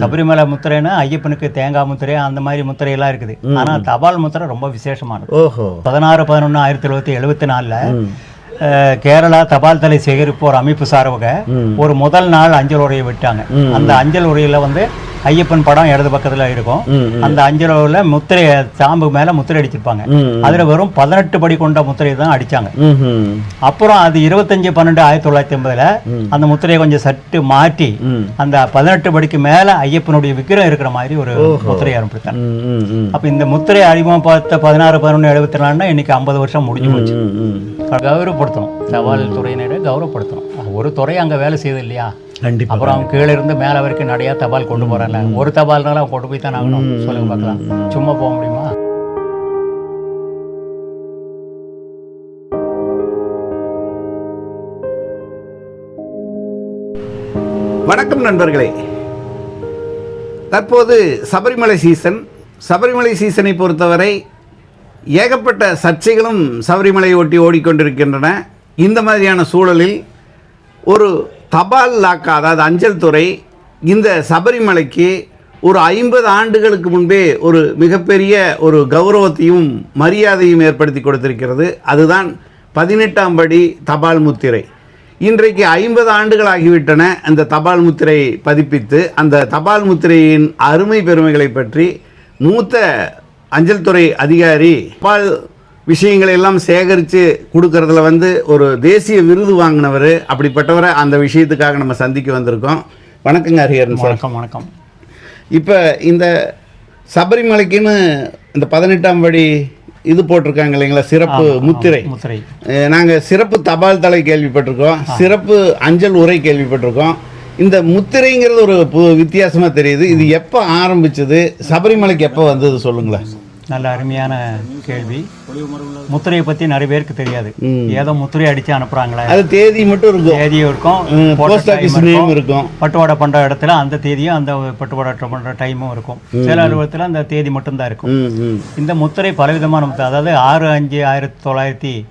சபரிமலை முத்திரைன்னா ஐயப்பனுக்கு தேங்காய் முத்திரை அந்த மாதிரி முத்திரை எல்லாம் இருக்குது ஆனா தபால் முத்திரை ரொம்ப விசேஷமானது. ஓஹோ. பதினாறு பதினொன்று ஆயிரத்தி தொள்ளாயிரத்தி எழுபத்தி நாலில் கேரளா தபால் தலை சேகரிப்போர் அமைப்பு சார்பாக ஒரு முதல் நாள் அஞ்சல் உரையை விட்டாங்க. அந்த அஞ்சல் உரையில வந்து ஐயப்பன் படம் இடது பக்கத்துல இருக்கும். அந்த அஞ்சல் உரையில முத்திரை சாம்பு மேல முத்திரை அடிச்சிருப்பாங்க. அதுல வெறும் பதினெட்டு படி கொண்ட முத்திரை தான் அடிச்சாங்க. ம்ஹும். அப்புறம் அது இருபத்தஞ்சு பன்னெண்டு ஆயிரத்தி தொள்ளாயிரத்தி ஐம்பதுல அந்த முத்திரையை கொஞ்சம் சட்டு மாற்றி. அந்த பதினெட்டு படிக்கு மேல ஐயப்பனுடைய விக்கிரம் இருக்கிற மாதிரி ஒரு முத்திரையை ஆரம்பித்தாங்க. அப்ப இந்த முத்திரை அறிமுகம் பார்த்த பதினாறு பதினொன்று எழுபத்தி நாலுனா இன்னைக்கு ஐம்பது வருஷம் முடிஞ்சு போச்சு. கௌரவப்படுத்தணும். தபால் துறையினரை கௌரவப்படுத்தணும். ஒரு துறை அங்க வேலை செய்யுது இல்லையா? கண்டிப்பா. அப்புறம் அவங்க கீழே இருந்து மேலே வரைக்கும் நிறைய தபால் கொண்டு போறாங்க ஒரு தபால்னால அவங்க கொண்டு போய் தான் ஆகணும். சொல்லுங்க பார்க்கலாம். சும்மா போக முடியுமா? வணக்கம் நண்பர்களே. தற்போது சபரிமலை சீசன். சபரிமலை சீசனை பொறுத்தவரை ஏகப்பட்ட சர்ச்சைகளும் சபரிமலையை ஒட்டி ஓடிக்கொண்டிருக்கின்றன. இந்த மாதிரியான சூழலில் ஒரு தபால் லாக்கா அதாவது அஞ்சல் துறை இந்த சபரிமலைக்கு ஒரு ஐம்பது ஆண்டுகளுக்கு முன்பே ஒரு மிகப்பெரிய ஒரு கௌரவத்தையும் மரியாதையும் ஏற்படுத்தி கொடுத்திருக்கிறது. அதுதான் பதினெட்டாம் படி தபால் முத்திரை. இன்றைக்கு ஐம்பது ஆண்டுகள் ஆகிவிட்டன அந்த தபால் முத்திரை பதிப்பித்து அந்த தபால் முத்திரையின் அருமை பெருமைகளை பற்றி மூத்த அஞ்சல் துறை அதிகாரி தபால் விஷயங்களை எல்லாம் சேகரித்து கொடுக்கறதுல வந்து ஒரு தேசிய விருது வாங்கினவர் அப்படிப்பட்டவரை அந்த விஷயத்துக்காக நம்ம சந்திக்க வந்திருக்கோம். வணக்கங்க ஹரிஹரன் சார். வணக்கம் வணக்கம். இப்போ இந்த சபரிமலைக்குன்னு இந்த பதினெட்டாம் படி இது போட்டிருக்காங்க இல்லைங்களா? சிறப்பு முத்திரை. முத்திரை. நாங்கள் சிறப்பு தபால் தலை கேள்விப்பட்டிருக்கோம். சிறப்பு அஞ்சல் உரை கேள்விப்பட்டிருக்கோம். இந்த முத்திரைங்கிறது ஒரு வித்தியாசமாக தெரியுது. இது எப்போ ஆரம்பிச்சது? சபரிமலைக்கு எப்போ வந்தது சொல்லுங்களேன். நல்ல அருமையான கேள்வி. முத்திரையை பத்தி நிறைய பேருக்கு தெரியாது. ஏதோ முத்திரை அடிச்சு அனுப்புறாங்களே. அது தேதி மட்டும் இருக்கும். தேதியும் இருக்கும். ம், போட்ட post office time name இருக்கும். பட்டுவாடை பண்ற இடத்துல அந்த தேதியும் அந்த பட்டுவாடை பண்ற டைமும் இருக்கும். சில அலுவலகத்துல அந்த தேதி மட்டும்தான் இருக்கும். இந்த முத்திரை பலவிதமான முத்திரை அதாவது ஆறு அஞ்சு ஆயிரத்தி தொள்ளாயிரத்தி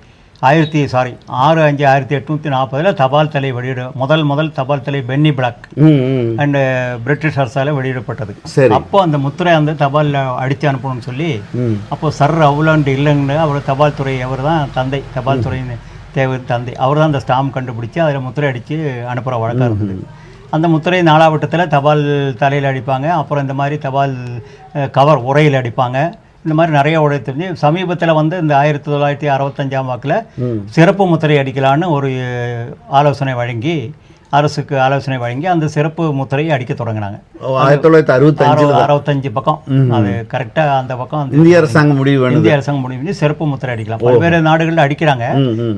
ஆயிரத்தி சாரி ஆறு அஞ்சு ஆயிரத்தி எட்நூற்றி நாற்பதில் தபால் தலை வெளியிட முதல் முதல் தபால் தலை பென்னி பிளாக் அண்ட் பிரிட்டிஷ் அரசால வெளியிடப்பட்டது. அப்போ அந்த முத்திரை அந்த தபாலில் அடித்து அனுப்பணும்னு சொல்லி அப்போ சர் அவுலாண்டு இல்லைன்னு அவர் தபால் துறை அவர் தான் தந்தை தபால் துறையின் தேவை தந்தை. அவர் தான் அந்த ஸ்டாம்ப் கண்டுபிடிச்சு அதில் முத்திரை அடித்து அனுப்புகிற வழக்கம் இருந்தது. அந்த முத்திரை நாலாவட்டத்தில் தபால் தலையில் அடிப்பாங்க. அப்புறம் இந்த மாதிரி தபால் கவர் உரையில் அடிப்பாங்க. இந்த மாதிரி நிறைய உரை தெரிஞ்சு சமீபத்தில் வந்து இந்த ஆயிரத்தி தொள்ளாயிரத்தி அறுபத்தஞ்சாம் வாக்கில் சிறப்பு முத்திரை அடிக்கலான்னு ஒரு ஆலோசனை வழங்கி அரசுக்கு ஆலோசனை வழங்கி அந்த சிறப்பு முத்திரையை அடிக்க தொடங்கினாங்க. ஓ, ஆயிரத்தி தொள்ளாயிரத்தி அறுபத்தஞ்சு அறுபது அறுபத்தஞ்சு பக்கம். அது கரெக்டாக அந்த பக்கம் இந்திய அரசாங்கம் முடிவு இந்திய அரசாங்கம் முடிவு பண்ணி சிறப்பு முத்திரை அடிக்கலாம். பல்வேறு நாடுகளில் அடிக்கிறாங்க.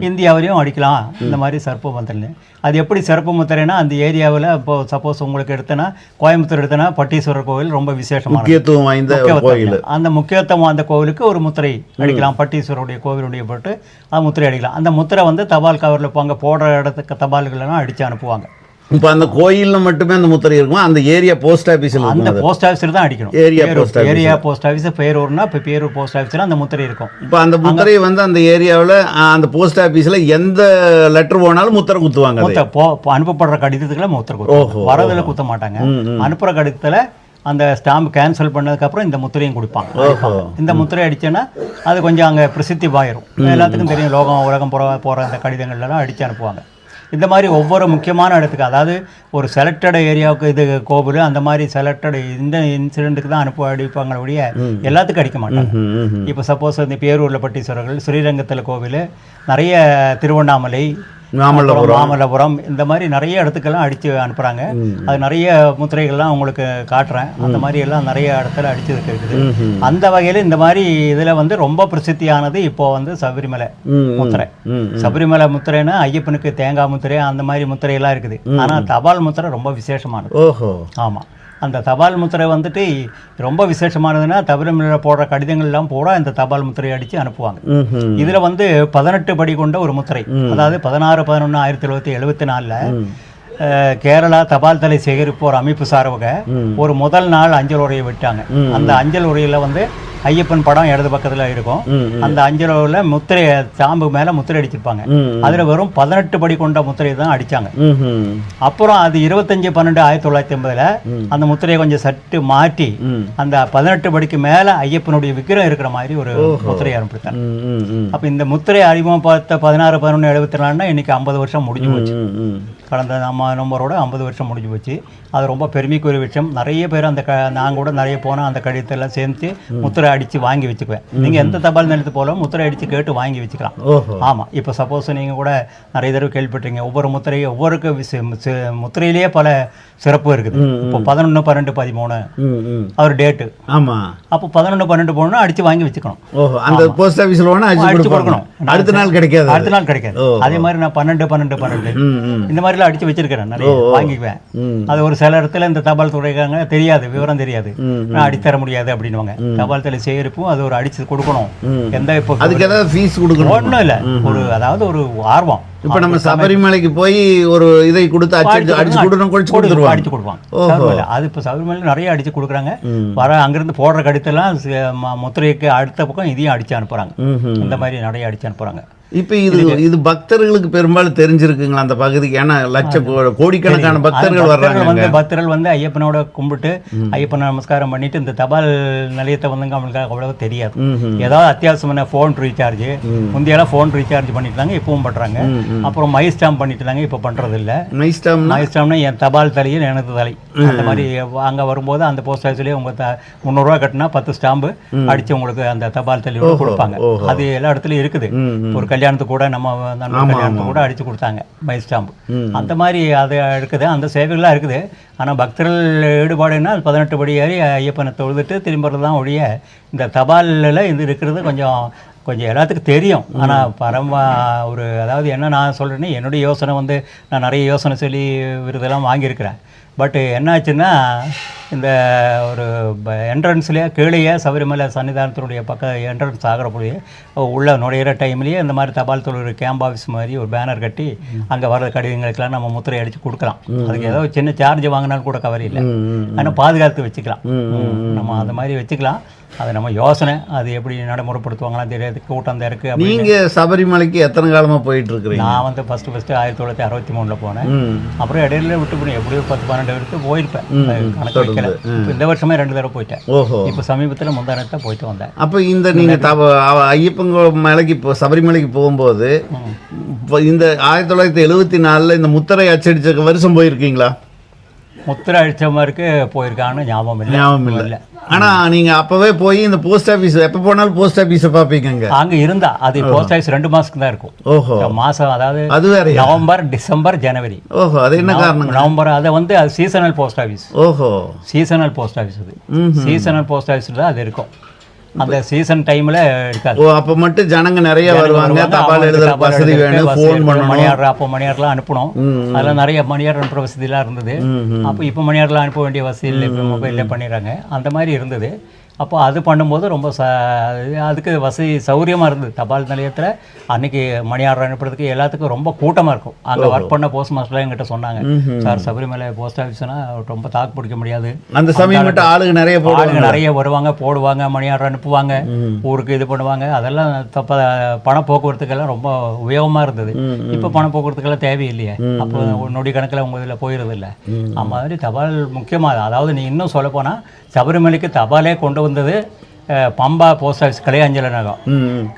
இந்தியாவிலையும் அடிக்கலாம். இந்த மாதிரி சிறப்பு முத்திரை அது எப்படி சிறப்பு முத்திரைனா அந்த ஏரியாவில் இப்போ சப்போஸ் உங்களுக்கு எடுத்தனா கோயம்புத்தூர் எடுத்தனா பட்டீஸ்வரர் கோவில் ரொம்ப விசேஷமான முக்கியத்துவம் வாய்ந்த கோயில். அந்த முக்கியத்துவம் அந்த கோவிலுக்கு ஒரு முத்திரை அடிக்கலாம். பட்டீஸ்வரருடைய கோவிலுடைய போட்டு அந்த முத்திரை அடிக்கலாம். அந்த முத்திரை வந்து தபால் கவரில் போங்க போடுற இடத்துக்கு தபால்களெல்லாம் அடித்து அனுப்புவாங்க. இப்போ அந்த கோயில்ல மட்டுமே அந்த முத்திரை இருக்கும்? அந்த ஏரியா போஸ்ட் ஆபீஸ்ல அந்த. போஸ்ட் ஆஃபீஸில் தான் அடிக்கணும். post office. Area post office பேரூர்னா இப்போ பேரூர் போஸ்ட் ஆஃபீஸில் அந்த முத்திரை இருக்கும். இப்போ அந்த முத்திரையை வந்து அந்த ஏரியாவில் அந்த போஸ்ட் ஆபீஸ்ல எந்த லெட்டர் போனாலும் முத்திரை குத்துவாங்க அனுப்பப்படுற கடிதத்துக்குள்ள முத்திரை குத்துவாங்க. வரதுல குத்த மாட்டாங்க. அனுப்புற கடிதத்துல அந்த ஸ்டாம்ப் கேன்சல் பண்ணதுக்கு அப்புறம் இந்த முத்திரையும் கொடுப்பாங்க. இந்த முத்திரை அடிச்சேன்னா அது கொஞ்சம் அங்க பிரசித்தி பாயிரும். எல்லாத்துக்கும் தெரியும் லோகம் உலகம் போற போற அந்த கடிதங்கள்ல எல்லாம் அடிச்சு அனுப்புவாங்க. இந்த மாதிரி ஒவ்வொரு முக்கியமான இடத்துக்கு அதாவது ஒரு செலக்டட் ஏரியாவுக்கு இது கோவில் அந்த மாதிரி செலக்டட் இந்த இன்சிடென்ட்டுக்கு தான் அனுப்ப அடிப்பாங்க ஒழிய எல்லாத்துக்கும் அடிக்க மாட்டாங்க. இப்போ சப்போஸ் இந்த பேரூரில் பட்டீஸ்வரர்கள் ஸ்ரீரங்கத்தில் கோவில் நிறைய திருவண்ணாமலை மாமல்லபுரம். இந்த மாதிரி நிறைய இடத்துக்கெல்லாம் அடித்து அனுப்புகிறாங்க அது நிறைய முத்திரைகள்லாம் உங்களுக்கு காட்டுறேன். அந்த மாதிரி எல்லாம் நிறைய இடத்துல அடிச்சதுக்கு இருக்குது. அந்த வகையில் இந்த மாதிரி இதில் வந்து ரொம்ப பிரசித்தியானது இப்போ வந்து சபரிமலை. முத்திரை. சபரிமலை முத்திரைன்னா ஐயப்பனுக்கு தேங்காய் முத்திரை அந்த மாதிரி முத்திரையெல்லாம் இருக்குது. ஆனால் தபால் முத்திரை ரொம்ப விசேஷமானது. ஓஹோ. ஆமாம் அந்த தபால் முத்திரை வந்துட்டு ரொம்ப விசேஷமானதுன்னா தபரிமலையில் போடுற கடிதங்கள்லாம் பூரா இந்த தபால் முத்திரை அடித்து அனுப்புவாங்க. இதுல வந்து பதினெட்டு படி கொண்ட ஒரு முத்திரை. அதாவது பதினாறு பதினொன்று ஆயிரத்தி தொள்ளாயிரத்தி எழுபத்தி நாலில் கேரளா தபால் தலை சேகரிப்போர் அமைப்பு சார்பாக ஒரு முதல் நாள் அஞ்சல் உரையை விட்டாங்க. அந்த அஞ்சல் உரையில வந்து ஐயப்பன் படம் இடது பக்கத்துல இருக்கும். அந்த அஞ்சலோவில் முத்திரை சாம்பு மேல முத்திரை அடிச்சிருப்பாங்க. அதுல வெறும் பதினெட்டு படி கொண்ட முத்திரையை தான் ம், அப்புறம் அது இருபத்தஞ்சு பன்னெண்டு ஆயிரத்தி தொள்ளாயிரத்தி ஐம்பதுல அந்த முத்திரையை கொஞ்சம் சட்டு மாற்றி. அந்த பதினெட்டு படிக்கு மேல ஐயப்பனுடைய விக்கிரம் இருக்கிற மாதிரி ஒரு முத்திரையை ஆரம்பித்தாங்க. அப்ப இந்த முத்திரை அறிமுகம் பார்த்த பதினாறு பதினொன்று எழுபத்தி நாலுனா இன்னைக்கு ஐம்பது வருஷம் முடிஞ்சு போச்சு. கடந்த நம்ம நம்பரோட ஐம்பது வருஷம் முடிஞ்சு போச்சு. அது ரொம்ப பெருமைக்குரிய விஷயம். நிறைய பேர் அந்த க நான் கூட நிறைய போனால் அந்த கடிதத்தெல்லாம் சேர்த்து முத்திரை அடித்து வாங்கி வச்சுக்குவேன். நீங்கள் எந்த தபால் நிலையத்து போல முத்திரை அடித்து கேட்டு வாங்கி வச்சுக்கலாம். ஆமாம் இப்போ சப்போஸ் நீங்கள் கூட நிறைய தடவை கேள்விப்பட்டீங்க ஒவ்வொரு முத்திரையும் ஒவ்வொருக்கு முத்திரையிலேயே பல சிறப்பு இருக்குது. இப்போ பதினொன்று பன்னெண்டு பதிமூணு. அவர் டேட்டு ஆமா. அப்போ பதினொன்று பன்னெண்டு போகணும்னா அடித்து வாங்கி வச்சுக்கணும். ஓஹோ. அந்த போஸ்ட் ஆஃபீஸ்ல அடிச்சு கொடுக்கணும். அடுத்த நாள் கிடைக்காது. அடுத்த நாள் கிடைக்காது. அதே மாதிரி நான் பன்னெண்டு பன்னெண்டு பன்னெண்டு. ம், ம். மாதிரிலாம் அடிச்சு வச்சிருக்கிறேன் நிறைய வாங்கிக்குவேன். அது ஒரு சில இடத்துல இந்த தபால் துறைக்காங்க தெரியாது விவரம் தெரியாது. நான் அடித்தர முடியாது அப்படின்னுவாங்க. தபால் தலை சேருப்பும் அது ஒரு அடிச்சு கொடுக்கணும். எந்த இப்போ அதுக்கு ஏதாவது ஃபீஸ் கொடுக்கணும்? ஒன்றும் இல்லை. ஒரு அதாவது ஒரு ஆர்வம். இப்ப நம்ம சபரிமலைக்கு போய் ஒரு இதை கொடுத்து அடிச்சு அடிச்சு கொடுக்கணும் குளிச்சு கொடுத்துருவாங்க. அடிச்சு கொடுப்பாங்க. சபரிமலை. அது இப்போ சபரிமலை நிறைய அடிச்சு கொடுக்குறாங்க. வர அங்கிருந்து போடுற கடித்தெல்லாம் முத்திரைக்கு அடுத்த பக்கம் இதையும் அடிச்சு அனுப்புறாங்க. இந்த மாதிரி நிறைய அடிச்சு அனுப்புறாங்க. இப்ப இது இது பக்தர்களுக்கு பெரும்பாலும் தெரிஞ்சிருக்குங்களா அந்த பகுதிக்கு? ஏன்னா லட்ச கோடிக்கணக்கான பக்தர்கள் வர்றாங்க வந்து பக்தர்கள் வந்து ஐயப்பனோட கும்பிட்டு ஐயப்பனை நமஸ்காரம் பண்ணிட்டு இந்த தபால் நிலையத்தை வந்துங்க அவங்களுக்கு அவ்வளவு தெரியாது. ஏதாவது அத்தியாவசியமான ஃபோன் ரீசார்ஜ் முந்தையெல்லாம் ஃபோன் ரீசார்ஜ் பண்ணிட்டு இருந்தாங்க இப்பவும் பண்றாங்க. அப்புறம் மை ஸ்டாம்ப் பண்ணிட்டு இருந்தாங்க இப்போ பண்றது இல்ல நைஸ்டாம்னா மை ஸ்டாம்னா என் தபால் தலையில் எனது தலை. அந்த மாதிரி அங்க வரும்போது அந்த போஸ்ட் ஆஃபீஸ்லேயே உங்க த முந்நூறுரூவா கட்டினா பத்து ஸ்டாம்பு அடிச்சு உங்களுக்கு அந்த தபால் தலையோட கொடுப்பாங்க. அது எல்லா இடத்துலயும் இருக்குது. ஒரு கல்யாணத்துக்கு கூட நம்ம கல்யாணத்துக்கு கூட அடிச்சு கொடுத்தாங்க மை ஸ்டாம்பு. அந்த மாதிரி அது இருக்குது. அந்த சேவைகள்லாம் இருக்குது. ஆனா பக்தர்கள் ஈடுபாடுன்னா பதினெட்டு படி ஏறி ஐயப்பனை தொழுதுட்டு திரும்புறது தான் ஒழிய இந்த தபாலில் இது இருக்கிறது கொஞ்சம் கொஞ்சம் எல்லாத்துக்கும் தெரியும். ஆனால் பரம ஒரு அதாவது என்ன நான் சொல்கிறேன்னா என்னுடைய யோசனை வந்து நான் நிறைய யோசனை சொல்லி விருதெல்லாம் வாங்கியிருக்கிறேன். பட் என்னாச்சுன்னா இந்த ஒரு என்ட்ரன்ஸ்லேயே கீழேயே சபரிமலை சன்னிதானத்தினுடைய பக்கம் என்ட்ரன்ஸ் ஆகிற போது உள்ள நுழையிற டைம்லேயே இந்த மாதிரி தபால் தொழில் கேம்ப் ஆஃபீஸ் மாதிரி ஒரு பேனர் கட்டி அங்கே வர்ற கடிதங்களுக்கெல்லாம் நம்ம முத்திரை அடித்து கொடுக்கலாம். அதுக்கு ஏதோ சின்ன சார்ஜ் வாங்கினாலும் கூட கவர் இல்லை. ஆனால் பாதுகாத்து வச்சுக்கலாம். நம்ம அந்த மாதிரி வச்சுக்கலாம். அது நம்ம யோசனை. அது எப்படி நடைமுறைப்படுத்துவாங்களாம் தெரியாது. கூட்டம் தான் இருக்குது அப்படி நீங்க சபரிமலைக்கு எத்தனை காலமா போயிட்டு இருக்கிறீங்க நான் வந்து ஃபஸ்ட்டு ஃபஸ்ட்டு ஆயிரத்தி தொள்ளாயிரத்தி அறுபத்தி மூணில் போனேன். அப்புறம் இடையில விட்டு போனேன். எப்படியோ பத்து பன்னெண்டு வரைக்கும் போயிருப்பேன். அது கணக்கு வைக்கல இந்த வருஷமே ரெண்டு தடவை போயிட்டேன். ஓஹோ. இப்போ சமீபத்தில் முந்தானத்தை போயிட்டு வந்தேன். அப்ப இந்த நீங்க தவ ஐயப்பன் மலைக்கு இப்போ சபரிமலைக்கு போகும்போது இந்த ஆயிரத்தி தொள்ளாயிரத்தி எழுவத்தி நாலுல இந்த முத்திரை அச்சடிச்ச வருஷம் போயிருக்கீங்களா? முத்திரை அடிச்ச மாதிரிக்கு போயிருக்கான்னு ஞாபகம் இல்லை ஞாபகம் இல்லை. ஆனா நீங்க அப்பவே போய் இந்த போஸ்ட் ஆபீஸ் எப்ப போனாலும் போஸ்ட் ஆபீஸை பார்ப்பீங்க அங்க இருந்தா அது போஸ்ட் ஆஃபீஸ் ரெண்டு மாசத்துக்கு தான் இருக்கும். ஓஹோ. மாசம் அதாவது அது வேறயா? நவம்பர் டிசம்பர் ஜனவரி. ஓஹோ அது என்ன காரணம் நவம்பர் அதை வந்து அது சீசனல் போஸ்ட் ஆஃபீஸ் ஓஹோ. சீசனல் போஸ்ட் ஆஃபீஸ் அது. சீசனல் போஸ்ட் ஆஃபீஸ் தான் அது இருக்கும். அந்த சீசன் டைம்ல இருக்காது ஓ அப்ப மட்டும் ஜனங்க நிறைய வருவாங்க தபால் எழுதுற வசதி வேணும் ஃபோன் பண்ணணும். மணியாடுற அப்போ மணியாடலாம் அனுப்பணும். அதெல்லாம் நிறைய மணியார் அனுப்புற வசதிலாம் இருந்தது. அப்போ இப்போ மணியாடலாம் அனுப்ப வேண்டிய வசதி இல்லை இப்போ மொபைலில் பண்ணிடுறாங்க. அந்த மாதிரி இருந்தது. அப்போ அது பண்ணும்போது ரொம்ப ச அதுக்கு வசதி சௌகரியமாக இருந்தது. தபால் நிலையத்தில் அன்னைக்கு மணியாடுற அனுப்புறதுக்கு எல்லாத்துக்கும் ரொம்ப கூட்டமாக இருக்கும். அங்கே ஒர்க் பண்ண போஸ்ட் மாஸ்டர்லாம் எங்கிட்ட சொன்னாங்க. சார் சபரிமலை போஸ்ட் ஆஃபீஸ்னா ரொம்ப தாக்கு பிடிக்க முடியாது. அந்த சமயம் மட்டும் ஆளுங்க நிறைய போடுவாங்க. ஆளுங்க நிறைய வருவாங்க போடுவாங்க மணியாடுற அனுப்புவாங்க ஊருக்கு இது பண்ணுவாங்க. அதெல்லாம் தப்ப பண போக்குவரத்துக்கெல்லாம் ரொம்ப உபயோகமாக இருந்தது. இப்போ பண போக்குவரத்துக்கெல்லாம் தேவையில்லையே அப்போ ஒரு நொடி கணக்கில் உங்கள் இதில் போயிடுறது இல்லை அந்த மாதிரி தபால் முக்கியமாக அதாவது நீ இன்னும் சொல்ல போனால் சபரிமலைக்கு தபாலே கொண்டு வந்தது பம்பா போஸ்ட் ஆஃபீஸ் கிளையஞ்சல நகம்.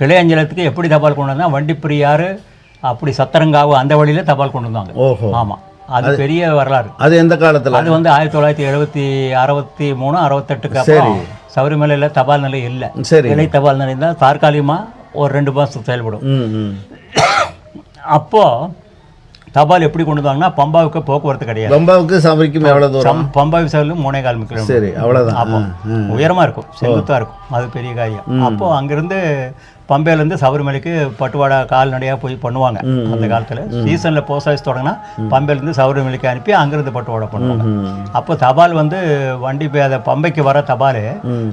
கிளையஞ்சலத்துக்கு எப்படி தபால் கொண்டு வந்தா வண்டிப்பிரியாறு அப்படி சத்திரங்காவு அந்த வழியில தபால் கொண்டு வந்தாங்க. ஓஹோ. ஆமா. அது பெரிய வரலாறு. அது எந்த காலத்துல? அது வந்து ஆயிரத்தி தொள்ளாயிரத்தி எழுபத்தி அறுபத்தி மூணு அறுபத்தெட்டுக்கு அப்புறம் சபரிமலையில் தபால் நிலையம் இல்லை. சரி. இலை தபால் நிலையம் தான். தற்காலிகமாக ஒரு ரெண்டு மாதத்துக்கு செயல்படும். ம் ம். அப்போ தபால் எப்படி கொண்டு வந்தாங்கன்னா பம்பாவுக்கு போக்குவரத்து கிடையாது. பம்பாவுக்கு சபரிக்கும் எவ்வளவு தூரம்? சம்- பம்பா விசாரிலும் மூணே கால் கிலோமீட்டர் சரி அவ்வளவுதான். அப்போ ஆ, ஆ. உயரமா இருக்கும் செங்குத்தா இருக்கும். அது பெரிய காரியம். அப்போ அங்கிருந்து பம்பையிலேருந்து சபரிமலைக்கு பட்டுவாடா கால்நடையா போய் பண்ணுவாங்க அந்த காலத்துல. சீசன்ல போஸ்ட் ஆஃபீஸ் தொடங்கினா பம்பையிலேருந்து சபரிமலைக்கு அனுப்பி அங்கிருந்து பட்டுவாடா பண்ணுவாங்க. அப்போ தபால் வந்து வண்டி அந்த பம்பைக்கு வர தபால்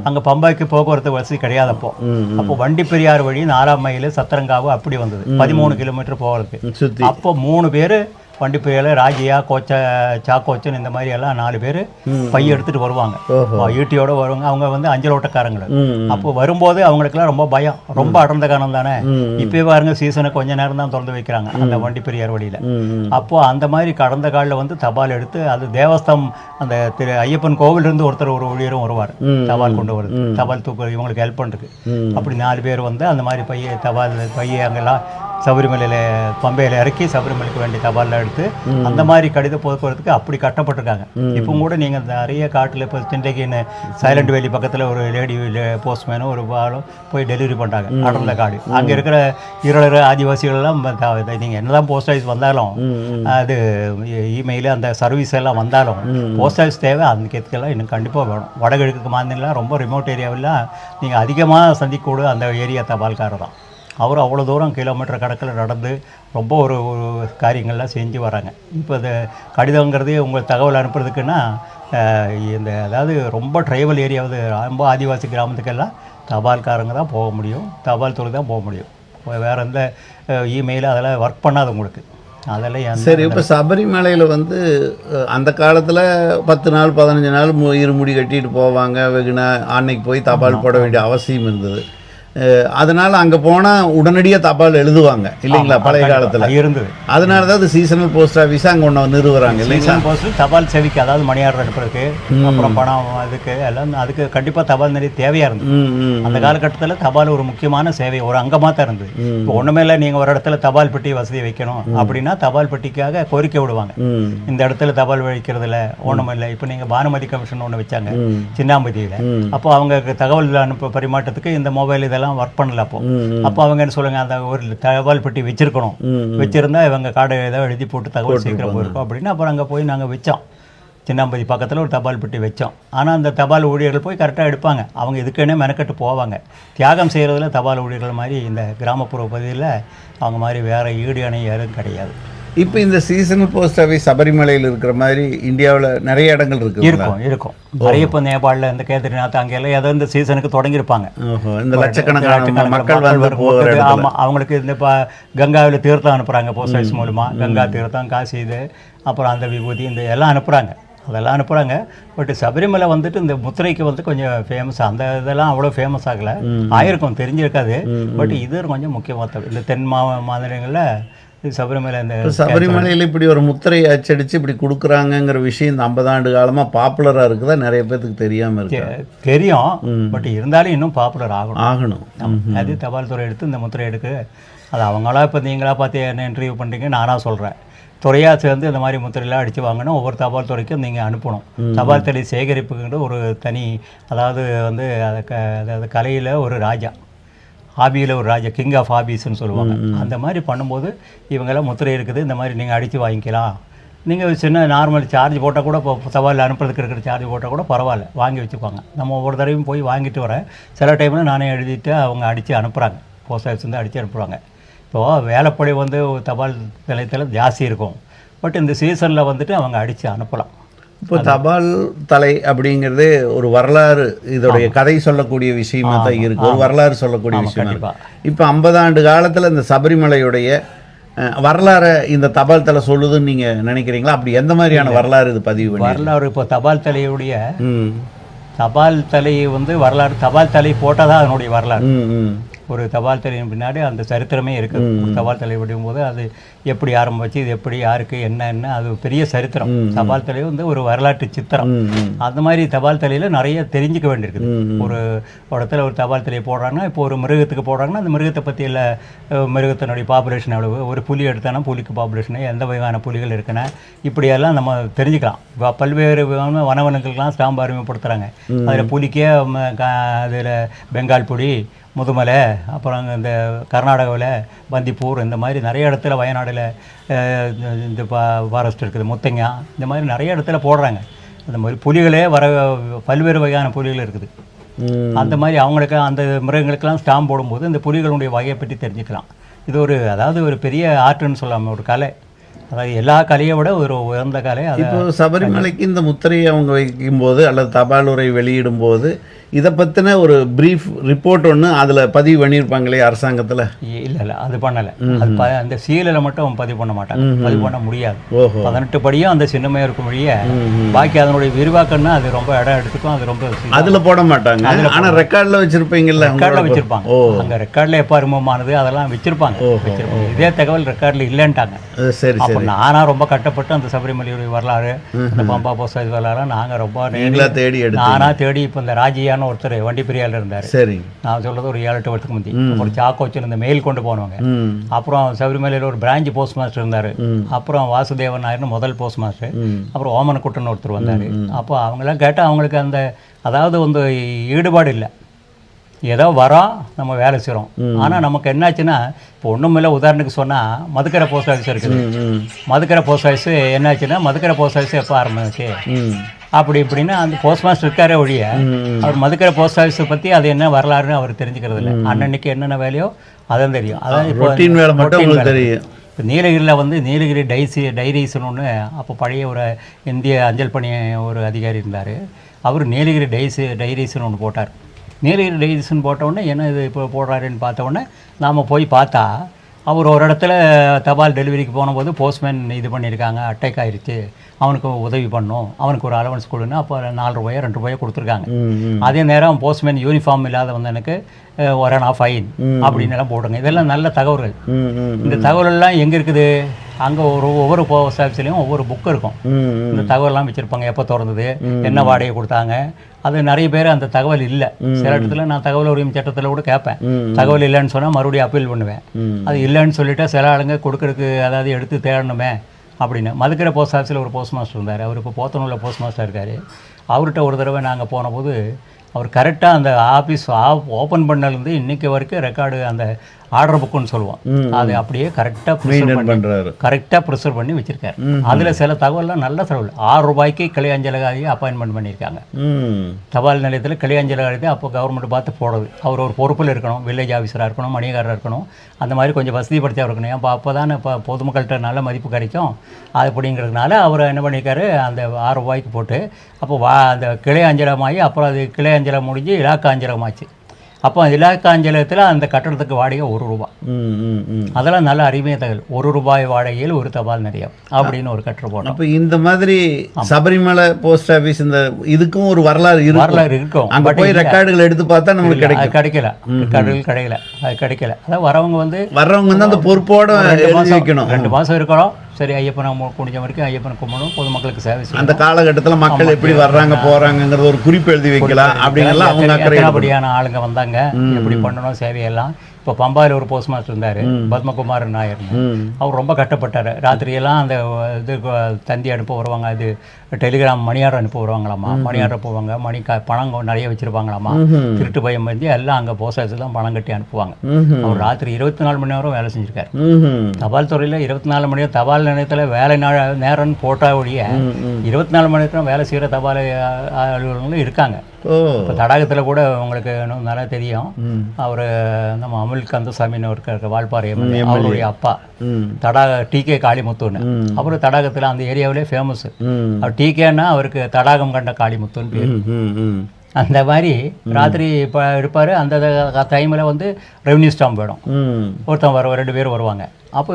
அங்க பம்பைக்கு போக்குவரத்து வசதி கிடையாது அப்போ வண்டி பெரியார் வழி நாலாம் மைல் சத்திரங்காவு அப்படி வந்தது. பதிமூணு கிலோமீட்டர் போகிறதுக்கு அப்போ மூணு பேர் வண்டிப்பையில் ராஜியா கோச்ச சாக்கோச்சன் இந்த மாதிரி எல்லாம் நாலு பேர் பைய எடுத்துகிட்டு வருவாங்க. ஈட்டியோட வருவாங்க. அவங்க வந்து அஞ்சல் ஓட்டக்காரங்க ம் அப்போ வரும்போது அவங்களுக்குலாம் ரொம்ப பயம். ரொம்ப அடர்ந்த காலம் தானே. ம். இப்போ பாருங்க சீசனை கொஞ்ச நேரம் தான் திறந்து வைக்கிறாங்க அந்த வண்டி பெரியார் வழியில் அப்போ அந்த மாதிரி கடந்த காலில் வந்து தபால் எடுத்து அது தேவஸ்தம் அந்த திரு ஐயப்பன் கோவிலிருந்து ஒருத்தர் ஒரு ஊழியரும் வருவார். தபால் கொண்டு வருது தபால் தூக்கு இவங்களுக்கு ஹெல்ப் பண்ணுறதுக்கு. அப்படி நாலு பேர் வந்து அந்த மாதிரி பைய தபால் பைய அங்கெல்லாம் சபரிமலையில் பம்பையில் இறக்கி சபரிமலைக்கு வேண்டிய தபாலில் எடுத்து அந்த மாதிரி கடித போக்குவரத்துக்கு அப்படி கட்டப்பட்டிருக்காங்க. இப்போ கூட நீங்கள் நிறைய காட்டில் இப்போ சிண்டைக்கின்னு சைலண்ட் வேலி பக்கத்தில் ஒரு லேடி போஸ்ட்மேனும் ஒரு ஆளும் போய் டெலிவரி பண்ணுறாங்க அடர்ந்த காடு. அங்கே இருக்கிற இருளர் ஆதிவாசிகள் எல்லாம் நீங்கள் என்னதான் போஸ்ட் ஆஃபீஸ் வந்தாலும் அது இமெயில் அந்த சர்வீஸ் எல்லாம் வந்தாலும் போஸ்ட் ஆஃபீஸ் தேவை. அந்த கேத்துக்கெல்லாம் இன்னும் கண்டிப்பாக வேணும். வடகிழக்கு மாநிலம் ரொம்ப ரிமோட் ஏரியாவெல்லாம் நீங்கள் அதிகமாக சந்திக்கக்கூடிய அந்த ஏரியா தபால்காரர் தான். அவர் அவ்வளோ தூரம் கிலோமீட்டர் கணக்கில் நடந்து ரொம்ப ஒரு ஒரு காரியங்கள்லாம் செஞ்சு வராங்க. இப்போ இந்த கடிதங்கிறது உங்களுக்கு தகவல் அனுப்புறதுக்குன்னா இந்த அதாவது ரொம்ப ட்ரைபல் ஏரியாவது ரொம்ப ஆதிவாசி கிராமத்துக்கெல்லாம் தபால்காரங்க தான் போக முடியும். தபால் துறை தான் போக முடியும். வேறு எந்த இமெயில் அதெல்லாம் ஒர்க் பண்ணாது உங்களுக்கு. அதெல்லாம் சரி இப்போ சபரிமலையில் வந்து அந்த காலத்தில் பத்து நாள் பதினஞ்சு நாள் மு- இருமுடி கட்டிட்டு போவாங்க. வெகுனா அன்னைக்கு போய் தபால் போட வேண்டிய அவசியம் இருந்தது. அதனால அங்கே போனால் உடனடியாக தபால் எழுதுவாங்க இல்லைங்களா? பழைய காலத்தில். இருந்தது. அதனால தான் அது சீசனல் போஸ்ட் ஆஃபீஸாக அங்கே ஒன்று நிறுவுறாங்க இல்லைங்களா? போஸ்டில் தபால் சேவைக்கு அதாவது மணியாளர் அனுப்புறதுக்கு அப்புறம் பணம் அதுக்கு எல்லாம் அதுக்கு கண்டிப்பாக தபால் நிறைய தேவையாக இருந்தது. அந்த காலகட்டத்தில் தபால் ஒரு முக்கியமான சேவை ஒரு அங்கமாக தான் இருந்தது. இப்போ ஒன்றுமே இல்லை நீங்கள் ஒரு இடத்துல தபால் பெட்டி வசதி வைக்கணும் அப்படின்னா தபால் பெட்டிக்காக கோரிக்கை விடுவாங்க. இந்த இடத்துல தபால் வைக்கிறதுல ஒன்றும் இல்லை. இப்போ நீங்கள் பானுமதி கமிஷன் ஒன்று வச்சாங்க. சின்னாம்பதியில். அப்போ அவங்க தகவல் அனுப்ப பரிமாற்றத்துக்கு இந்த மொபைல் இதெல்லாம் ஒர்க் பண்ணல அப்போ. அப்போ அவங்க என்ன சொல்லுங்க அந்த ஒரு தபால் பெட்டி வச்சிருக்கணும். வச்சிருந்தா இவங்க கார்டு ஏதோ எழுதி போட்டு தகவல் சீக்கிரம் போயிருக்கோம் அப்படின்னு அப்புறம் அங்கே போய் நாங்கள் வச்சோம். சின்னாம்பதி பக்கத்தில் ஒரு தபால் பெட்டி வச்சோம். ஆனால் அந்த தபால் ஊழியர்கள் போய் கரெக்டாக எடுப்பாங்க. அவங்க இதுக்குன்னே மெனக்கட்டு போவாங்க. தியாகம் செய்கிறதுல தபால் ஊழியர்கள் மாதிரி இந்த கிராமப்புற பகுதியில் அவங்க மாதிரி வேற ஈடு அணை யாரும் கிடையாது. இப்போ இந்த சீசனல் போஸ்ட் ஆஃபீஸ் சபரிமலையில் இருக்கிற மாதிரி இந்தியாவில் நிறைய இடங்கள் இருக்குங்களா? இருக்கும் இருக்கும். நிறைய இப்போ நேபாளில் இந்த கேத்ரிநாத் அங்கெல்லாம் ஏதோ இந்த சீசனுக்கு தொடங்கியிருப்பாங்க. இந்த லட்சக்கணக்கான மக்கள் வந்து வரும் போகிற போது, இடத்துல. ஆமா அவங்களுக்கு இந்த இப்போ கங்காவில் தீர்த்தம் அனுப்புகிறாங்க போஸ்ட் ஆஃபீஸ் மூலமா கங்கா தீர்த்தம் காசி இது அப்புறம் அந்த விபூதி இந்த எல்லாம் அனுப்புகிறாங்க அதெல்லாம் அனுப்புகிறாங்க பட் சபரிமலை வந்துட்டு இந்த முத்திரைக்கு வந்து கொஞ்சம் ஃபேமஸ் அந்த இதெல்லாம் அவ்வளோ ஃபேமஸ் ஆகலை. ஆயிருக்கும் தெரிஞ்சிருக்காது. பட் இது கொஞ்சம் முக்கியமாக இந்த தென் மா மாநிலங்களில் சபரிமலை சபரிமலையில் இப்படி ஒரு முத்திரை அச்சடிச்சு இப்படி கொடுக்குறாங்கங்கிற விஷயம் இந்த ஐம்பது ஆண்டு காலமாக பாப்புலராக இருக்குதா? நிறைய பேத்துக்கு தெரியாமல் இருக்கு? தெரியும். பட் இருந்தாலும் இன்னும் பாப்புலர் ஆகணும். ஆகணும். அது தபால் துறை எடுத்து இந்த முத்திரை எடுக்கு. அது அவங்களா இப்போ நீங்களா பார்த்து என்ன இன்டர்வியூ பண்ணுறீங்க நானாக சொல்கிறேன் துறையாக சேர்ந்து இந்த மாதிரி முத்திரையெல்லாம் அடித்து வாங்கணும் ஒவ்வொரு தபால் துறைக்கும் நீங்கள் அனுப்பணும் தபால் தலை சேகரிப்புங்கிற ஒரு தனி அதாவது வந்து அது க அதாவது கலையில் ஒரு ராஜா. ஹாபியில் ஒரு ராஜா கிங் ஆஃப் ஹாபீஸ்னு சொல்லுவாங்க. அந்த மாதிரி பண்ணும்போது இவங்கெல்லாம் முத்திரை இருக்குது இந்த மாதிரி நீங்கள் அடித்து வாங்கிக்கலாம். நீங்கள் சின்ன நார்மல் சார்ஜ் போட்டால் கூட இப்போ தபால் அனுப்புறதுக்கு இருக்கிற சார்ஜ் போட்டால் கூட பரவாயில்ல வாங்கி வச்சுக்குவாங்க. நம்ம ஒவ்வொரு தடவையும் போய் வாங்கிட்டு வரேன். சில டைமில் நானே எழுதிட்டு அவங்க அடித்து அனுப்புகிறாங்க போஸ்ட் ஆஃபீஸ் வந்து அடித்து அனுப்புகிறாங்க இப்போது வேலைப்படி வந்து தபால் நிலையத்தில் ஜாஸ்தி இருக்கும். பட் இந்த சீசனில் வந்துட்டு அவங்க அடித்து அனுப்பலாம். இப்போ தபால் தலை அப்படிங்கிறதே ஒரு வரலாறு. இதோடைய கதை சொல்லக்கூடிய விஷயமா தான் இருக்கு. ஒரு வரலாறு சொல்லக்கூடிய விஷயமா இப்போ ஐம்பது ஆண்டு காலத்தில் இந்த சபரிமலையுடைய வரலாறை இந்த தபால் தலை சொல்லுதுன்னு நீங்கள் நினைக்கிறீங்களா? அப்படி எந்த மாதிரியான வரலாறு இது பதிவு பண்ணி வரலாறு இப்போ தபால் தலையுடைய ம். தபால் தலை வந்து வரலாறு தபால் தலை போட்டால் தான் அதனுடைய வரலாறு. ஒரு தபால் தலையின் பின்னாடி அந்த சரித்திரமே இருக்குது ஒரு தபால் தலை விடும்போது அது எப்படி ஆரம்பிச்சு இது எப்படி யாருக்கு என்ன என்ன அது பெரிய சரித்திரம். தபால் தலை வந்து ஒரு வரலாற்று சித்திரம். அந்த மாதிரி தபால் தலையில் நிறைய தெரிஞ்சுக்க வேண்டியிருக்குது. ஒரு இடத்துல ஒரு தபால் தலையை போடுறாங்கன்னா இப்போ ஒரு மிருகத்துக்கு போடுறாங்கன்னா அந்த மிருகத்தை பற்றி இல்லை மிருகத்தினுடைய பாப்புலேஷன் எவ்வளவு ஒரு புலி எடுத்தானா புலிக்கு பாப்புலேஷன் எந்த வகையான புலிகள் இருக்குன்னா இப்படியெல்லாம் நம்ம தெரிஞ்சுக்கலாம். இப்போ பல்வேறு விதமான வனவனங்களுக்கெல்லாம் ஸ்டாம்பு அறிமுகப்படுத்துகிறாங்க அதில் புலிக்கே அதில் பெங்கால் புலி முதுமலை அப்புறம் அங்க இந்த கர்நாடகாவில் பந்திப்பூர் இந்த மாதிரி நிறைய இடத்துல வயநாடில் இந்த பா ஃபாரஸ்ட் இருக்குது முத்தங்கா இந்த மாதிரி நிறைய இடத்துல போடுறாங்க. அந்த மாதிரி புலிகளே வர பல்வேறு வகையான புலிகள் இருக்குது. அந்த மாதிரி அவங்களுக்கு அந்த மிருகங்களுக்கெல்லாம் ஸ்டாம்ப் போடும்போது இந்த புலிகளுடைய வகையை பற்றி தெரிஞ்சுக்கலாம். இது ஒரு அதாவது ஒரு பெரிய ஆர்ட்னு சொல்லாமல் ஒரு கலை. அதாவது எல்லா கலையை விட ஒரு உயர்ந்த கலை அது இப்போ சபரிமலைக்கு இந்த முத்திரையை அவங்க வைக்கும்போது அல்லது தபால் உரை வெளியிடும்போது இதை பற்றின ஒரு பிரீஃப் ரிப்போர்ட் ஒன்று அதில் பதிவு பண்ணியிருப்பாங்களே அரசாங்கத்தில்? இல்லை இல்லை அது பண்ணலை. அது அந்த சீலில் மட்டும் பதிவு பண்ண மாட்டாங்க. பதிவு பண்ண முடியாது. பதினெட்டு படியும் அந்த சின்னமையாக இருக்கும் வழியே. பாக்கி அதனுடைய விரிவாக்கம்னா அது ரொம்ப இடம் எடுத்துக்கும் அது ரொம்ப அதில் போட மாட்டாங்க. ஆனால் ரெக்கார்டில் வச்சுருப்பீங்கல்ல ரெக்கார்டில் வச்சிருப்பாங்க. அங்கே ரெக்கார்டில் எப்போ அறிமுகமானது அதெல்லாம் வச்சிருப்பாங்க. வச்சிருப்பாங்க. இதே தகவல் ரெக்கார்டில் இல்லைன்ட்டாங்க. சரி சரி. நானா ரொம்ப கட்டப்பட்டு அந்த சபரிமலையுடைய வரலாறு அந்த பம்பா போஸ்ட் வரலாறு நாங்கள் ரொம்ப நீங்களா தேடி எடுத்து நானா தேடி இப்போ இந்த ராஜியான்னு ஒருத்தர் வண்டி பிரியால இருந்தார். சரி. நான் சொல்றது ஒரு ஏழு எட்டு வருஷத்துக்கு முந்தி. ஒரு சாக்கு வச்சிருந்த மெயில் கொண்டு போனவங்க. அப்புறம் சபரிமலையில் ஒரு பிரான்ச் போஸ்ட் மாஸ்டர் இருந்தார் அப்புறம் வாசுதேவன் நாயர்னு முதல் போஸ்ட் மாஸ்டர் அப்புறம் ஓமனக்குட்டன் ஒருத்தர் வந்தார். அப்போ அவங்களாம் கேட்டால் அவங்களுக்கு அந்த அதாவது வந்து ஈடுபாடு இல்லை. ஏதோ வரோம் நம்ம வேலை செய்கிறோம் ஆனால் நமக்கு என்னாச்சுன்னா இப்போ ஒன்றும் இல்லை உதாரணத்துக்கு சொன்னால் மதுக்கரை போஸ்ட் ஆஃபீஸ் இருக்குது. மதுக்கரை போஸ்ட் ஆஃபீஸ் என்னாச்சுன்னா மதுக்கரை போஸ்ட் ஆஃபீஸ் எப்போ ஆரம்பிச்சு? அப்படி இப்படின்னு அந்த போஸ்ட் மாஸ்டர் இருக்காரே ஒழிய. அவர் மதுக்கரை போஸ்ட் ஆஃபீஸை பற்றி அது என்ன வரலாறுன்னு அவர் தெரிஞ்சுக்கிறது இல்லை. அன்னன்னைக்கு என்னென்ன வேலையோ அதான் தெரியும். அதான். தெரியும். இப்போ நீலகிரியில் வந்து நீலகிரி டைசி டைரிஸ்னு ஒன்று அப்போ பழைய ஒரு இந்திய அஞ்சல் பணி ஒரு அதிகாரி இருந்தார். அவர் நீலகிரி டைஸ் டைரிஸ்னு ஒன்று போட்டார். நீலகிரி டைரிஸ்னு போட்ட உடனே என்ன இது இப்போ போடுறாருன்னு பார்த்த உடனே நாம் போய் பார்த்தா அவர் ஒரு இடத்துல தபால் டெலிவரிக்கு போனபோது போஸ்ட்மேன் இது பண்ணியிருக்காங்க அட்டைக் ஆயிருச்சு. அவனுக்கு உதவி பண்ணும். அவனுக்கு ஒரு அலவன்ஸ் கொடுன்னா அப்போ நாலு ரூபாயோ ரெண்டு ரூபாயோ கொடுத்துருக்காங்க. அதே நேரம் போஸ்ட்மேன் யூனிஃபார்ம் இல்லாத வந்தவனுக்கு அஹ், ஒரு நான் ஃபைன் அப்படின்னு எல்லாம் போடுங்க இதெல்லாம் நல்ல தகவல்கள். இந்த தகவல் எல்லாம் எங்கே இருக்குது? அங்கே ஒரு ஒவ்வொரு போஸ்ட் ஆஃபீஸ்லேயும் ஒவ்வொரு புக் இருக்கும். இந்த தகவல்லாம் வச்சுருப்பாங்க எப்போ திறந்தது என்ன வாடகை கொடுத்தாங்க அது நிறைய பேர் அந்த தகவல் இல்லை. சில இடத்துல நான் தகவல் உரிமை சட்டத்தில் கூட கேட்பேன். தகவல் இல்லைன்னு சொன்னால் மறுபடியும் அப்பீல் பண்ணுவேன். அது இல்லைன்னு சொல்லிட்டா சில ஆளுங்க கொடுக்கறதுக்கு அதாவது எடுத்து தேடணுமே அப்படின்னு. மதுக்கரை போஸ்ட் ஆஃபீஸில் ஒரு போஸ்ட் மாஸ்டர் இருந்தார். அவர் இப்போ போத்தனூரில் போஸ்ட் மாஸ்டர் இருக்கார். அவர்கிட்ட ஒரு தடவை நாங்கள் போனபோது அவர் கரெக்டாக அந்த ஆஃபீஸ் ஓப்பன் பண்ணலேருந்து இன்னைக்கு வரைக்கும் ரெக்கார்டு அந்த ஆர்டர் புக்குன்னு சொல்லுவோம் அது அப்படியே கரெக்டாக மெயின்டைன் பண்ணி பண்ணுறாரு கரெக்டாக ப்ரிசர்வ் பண்ணி வச்சிருக்காரு. அதில் சில தகவல்லாம் நல்ல தகவல். ஆறு ரூபாய்க்கு கிளை அஞ்சலகாரியை அப்பாயின்மெண்ட் பண்ணியிருக்காங்க தபால் நிலையத்தில் கிளை அஞ்சலகாரி அப்போ கவர்மெண்ட் பார்த்து போடுறது அவர் ஒரு பொறுப்பில் இருக்கணும். வில்லேஜ் ஆஃபீஸராக இருக்கணும் மணிகாரராக இருக்கணும். அந்த மாதிரி கொஞ்சம் வசதி படுத்தியாக இருக்கணும். ஏன் அப்போ தானே இப்போ பொதுமக்கள்கிட்ட நல்ல மதிப்பு கிடைக்கும். அது அப்படிங்கிறதுனால அவர் என்ன பண்ணியிருக்காரு? அந்த ஆறு ரூபாய்க்கு போட்டு அப்போ வா அந்த கிளை அஞ்சலமாகி அப்புறம் அது கிளை அஞ்சலம் முடிஞ்சு இலாக்கா அஞ்சலமாச்சு அப்போ இலாக்கா அஞ்சலத்தில் அந்த கட்டடத்துக்கு வாடகை ஒரு ரூபா. ம் ம் ம். அதெல்லாம் நல்ல அருமையாக தகவல். ஒரு ரூபாய் வாடகையில் ஒரு தபால் நிலையம் அப்படின்னு ஒரு கட்டுரை போட்டோம். அப்போ இந்த மாதிரி சபரிமலை போஸ்ட் ஆஃபீஸ் இந்த இதுக்கும் ஒரு வரலாறு இருக்கும். வரலாறு இருக்கும். அங்க போய். ரெக்கார்டுகள் எடுத்து பார்த்தா நமக்கு இல்ல, கிடைக்கும். கிடைக்கல. ரெக்கார்டுகள் கிடைக்கல. அது கிடைக்கல. அதான் வரவங்க வந்து வர்றவங்க வந்து அந்த பொறுப்போட ரெண்டு எழுதி மாசம் சரி ஐயப்பனை முடிஞ்ச வரைக்கும் ஐயப்பனை கும்பிடணும் பொதுமக்களுக்கு சேவை செய்யணும். அந்த காலகட்டத்துல மக்கள் எப்படி வர்றாங்க போறாங்கங்கிறது ஒரு குறிப்பு எழுதி வைக்கலாம் அப்படிங்கலாம் அவங்க எத்தனைபடியான ஆளுங்க வந்தாங்க எப்படி பண்ணணும் சேவையெல்லாம். இப்போ பம்பாயில் ஒரு போஸ்ட் மாஸ்டர் இருந்தார் பத்மகுமார் நாயர் அவர் ரொம்ப கஷ்டப்பட்டார். ராத்திரியெல்லாம் அந்த இது தந்தி அனுப்ப வருவாங்க அது டெலிகிராம் மணியார் அனுப்ப வருவாங்களாமா மணியார் போவாங்க. மணி க பணம் நிறைய வச்சிருப்பாங்களாமா திருட்டு பயம் வந்து எல்லாம் அங்கே போஸ்ட் தான் பணம் கட்டி அனுப்புவாங்க. அவர் ராத்திரி இருபத்தி நாலு மணி நேரம் வேலை செஞ்சிருக்காரு. தபால் துறையில் இருபத்தி நாலு மணி நேரம் தபால் நிலையத்தில் வேலை நாள் நேரம்னு போட்டா ஒழிய இருபத்தி நாலு மணி நேரம் வேலை செய்கிற தபால் அலுவலகங்களும் இருக்காங்க. இப்போ தடாகத்தில் கூட உங்களுக்கு நல்லா தெரியும். அவர் நம்ம அமுல் கந்தசாமின்னு இருக்க வால்பாறை அவருடைய அப்பா. தடாக டிகே காளிமுத்துன்னு. அவர் தடாகத்தில் அந்த ஏரியாவிலே ஃபேமஸ் அவர் டிகேன்னா அவருக்கு தடாகம் கண்ட காளிமுத்துன்னு பேர். அந்த மாதிரி ராத்திரி இப்போ இருப்பார் அந்த டைமில் வந்து ரெவன்யூ ஸ்டாம்ப் வேணும். ம். ஒருத்தன் வர ரெண்டு பேர் வருவாங்க. அப்போ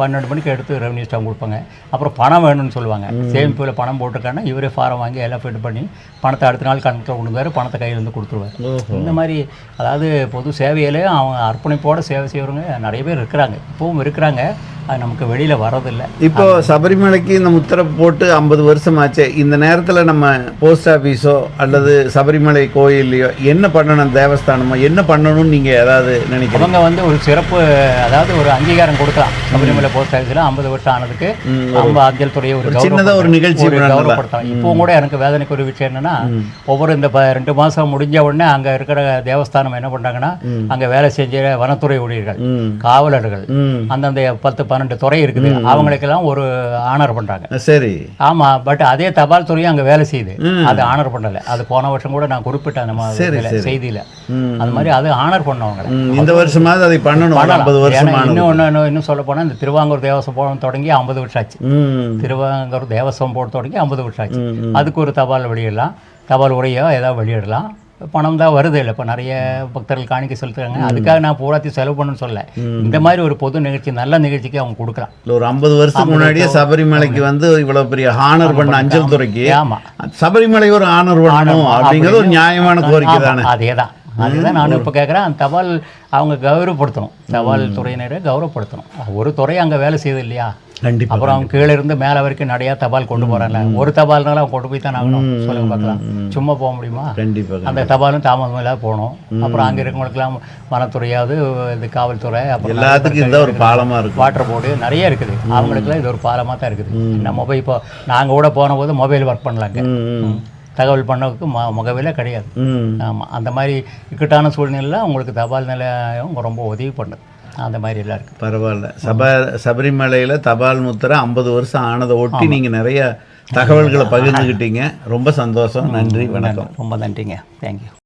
பன்னெண்டு மணிக்கு எடுத்து ரெவன்யூ ஸ்டாம்ப் கொடுப்பாங்க. அப்புறம் பணம் வேணும்னு சொல்லுவாங்க. சேமிப்பில் பணம் போட்டிருக்காங்கன்னா இவரே ஃபாரம் வாங்கி எல்லாம் ஃபிட் பண்ணி பணத்தை அடுத்த நாள் கணக்கில் கொண்டு வந்தார் பணத்தை கையிலேருந்து கொடுத்துருவார். இந்த மாதிரி அதாவது பொது சேவையிலே அவங்க அர்ப்பணிப்போட சேவை செய்கிறவங்க நிறைய பேர் இருக்கிறாங்க. இப்பவும் இருக்கிறாங்க. அது நமக்கு வெளியில் வரதில்லை இப்போ சபரிமலைக்கு இந்த முத்திரை போட்டு ஐம்பது வருஷம் ஆச்சு இந்த நேரத்துல நம்ம போஸ்ட் ஆஃபீஸோ அல்லது சபரிமலை கோயில்லையோ என்ன பண்ணணும் தேவஸ்தானமோ? என்ன பண்ணணும்னு நீங்க ஏதாவது நினைக்கிறீங்க? அவங்க வந்து ஒரு சிறப்பு அதாவது ஒரு அங்கீகாரம் கொடுக்கலாம் சபரிமலை போஸ்ட் ஆஃபீஸில் ஐம்பது வருஷம் ஆனதுக்கு நம்ம அஞ்சல் துறையை ஒரு சின்னதா ஒரு நிகழ்ச்சி. கௌரவப்படுத்தலாம். இப்பவும் கூட எனக்கு வேதனைக்கு ஒரு விஷயம் என்னன்னா ஒவ்வொரு இந்த ரெண்டு மாசம் முடிஞ்ச உடனே அங்க இருக்கிற தேவஸ்தானம் என்ன பண்றாங்கன்னா அங்க வேலை செஞ்ச வனத்துறை ஊழியர்கள் காவலர்கள் அந்தந்த பத்து பன்னெண்டு துறை இருக்குது. அவங்களுக்கெல்லாம் ஒரு ஆனர் பண்றாங்க. சரி. ஆமா பட் அதே தபால் துறையும் அங்க வேலை செய்யுது. அது ஆனர் பண்ணல. அது போன வருஷம் கூட நான் குறிப்பிட்டேன் நம்ம செய்தியில. ம். அந்த மாதிரி அது ஆனர் பண்ணவங்க. இந்த வருஷமாவது அதை பண்ணணும். ஐம்பது வருஷம் இன்னும் இன்னும் சொல்ல போனால் இந்த திருவாங்கூர் தேவசம் போடம் தொடங்கி ஐம்பது வருஷம் ஆச்சு. திருவாங்கூர் தேவசம் போட தொடங்கி ஐம்பது வருஷம் ஆச்சு. அதுக்கு ஒரு தபால் வெளியிடலாம். தபால் உரையோ ஏதாவது வெளியிடலாம். பணம் தான் வருது இல்லை. இப்போ நிறைய பக்தர்கள் காணிக்க செலுத்துறாங்க. அதுக்காக நான் பூராத்தையும் செலவு பண்ணணும்னு சொல்ல இந்த மாதிரி ஒரு பொது நிகழ்ச்சி நல்ல நிகழ்ச்சிக்கு அவங்க கொடுக்கலாம். ஒரு ஐம்பது வருஷத்துக்கு முன்னாடியே சபரிமலைக்கு வந்து இவ்வளவு பெரிய ஹானர் பண்ண அஞ்சல் துறைக்கு ஆமா. சபரிமலை ஒரு ஆனர் பண்ணணும் அப்படிங்கிறது ஒரு நியாயமான கோரிக்கை தானே? அதே தான் அதுதான் நான் இப்போ கேட்குறேன் அந்த தபால் அவங்க கௌரவப்படுத்தணும். தபால் துறையினரை கௌரவப்படுத்தணும். ஒரு துறை அங்கே வேலை செய்யுது இல்லையா? கண்டிப்பா அப்புறம் அவங்க கீழே இருந்து மேலே வரைக்கும் நிறையா தபால் கொண்டு போகிறாங்க ஒரு தபால்னால அவங்க கொண்டு போய் தான் ஆகணும். சொல்லுங்க பார்க்கலாம். சும்மா போக முடியுமா? கண்டிப்பா அந்த தபாலும் தாமதம் இல்லாத போகணும். அப்புறம் அங்கே இருக்கவங்களுக்குலாம் வனத்துறையாவது இது காவல்துறை அப்புறம் எல்லாத்துக்கும் இதுதான் ஒரு பாலமா இருக்கும். வாட்டர் போர்டு நிறைய இருக்குது. அவங்களுக்குலாம் இது ஒரு பாலமாக தான் இருக்குது. நம்ம போய் இப்போ நாங்கள் கூட போன போது மொபைல் ஒர்க் பண்ணலாங்க. தகவல் பண்ணதுக்கு ம முகவிலே கிடையாது. ஆமாம் அந்த மாதிரி இக்கட்டான சூழ்நிலையில் உங்களுக்கு தபால் நிலையம் ரொம்ப உதவி பண்ணுது. அந்த மாதிரி எல்லாம் இருக்குது பரவாயில்ல. சப சபரிமலையில் தபால் முத்திரை ஐம்பது வருஷம் ஆனதை ஒட்டி நீங்கள் நிறைய தகவல்களை பகிர்ந்துக்கிட்டீங்க ரொம்ப சந்தோஷம். நன்றி. வணக்கம். ரொம்ப நன்றிங்க. தேங்க்யூ